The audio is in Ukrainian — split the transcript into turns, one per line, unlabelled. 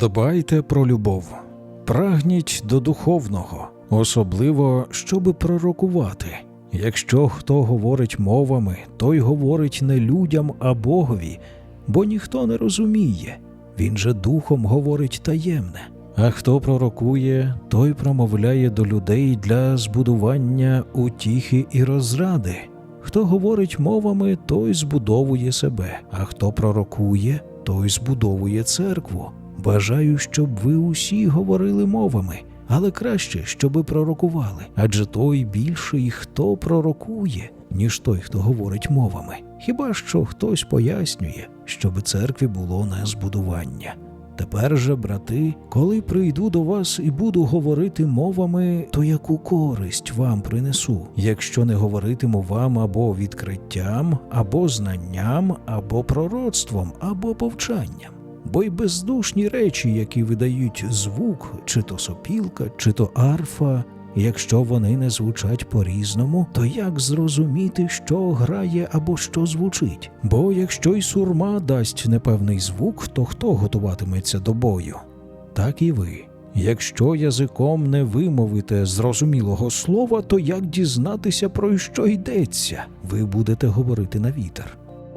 Дбайте про любов, прагніть до духовного, особливо щоби пророкувати. Якщо хто говорить мовами, той говорить не людям, а Богові, бо ніхто не розуміє. Він же духом говорить таємне. А хто пророкує, той промовляє до людей для збудування утіхи і розради. Хто говорить мовами, той збудовує себе, а хто пророкує, той збудовує церкву. Бажаю, щоб ви усі говорили мовами, але краще, щоби пророкували, адже той більший, хто пророкує, ніж той, хто говорить мовами. Хіба що хтось пояснює, щоби церкві було на збудування. Тепер же, брати, коли прийду до вас і буду говорити мовами, то яку користь вам принесу, якщо не говоритиму вам або відкриттям, або знанням, або пророцтвом, або повчанням? Бо й бездушні речі, які видають звук, чи то сопілка, чи то арфа, якщо вони не звучать по-різному, то як зрозуміти, що грає або що звучить? Бо якщо й сурма дасть непевний звук, то хто готуватиметься до бою? Так і ви. Якщо язиком не вимовите зрозумілого слова, то як дізнатися про що йдеться? Ви будете говорити на вітер.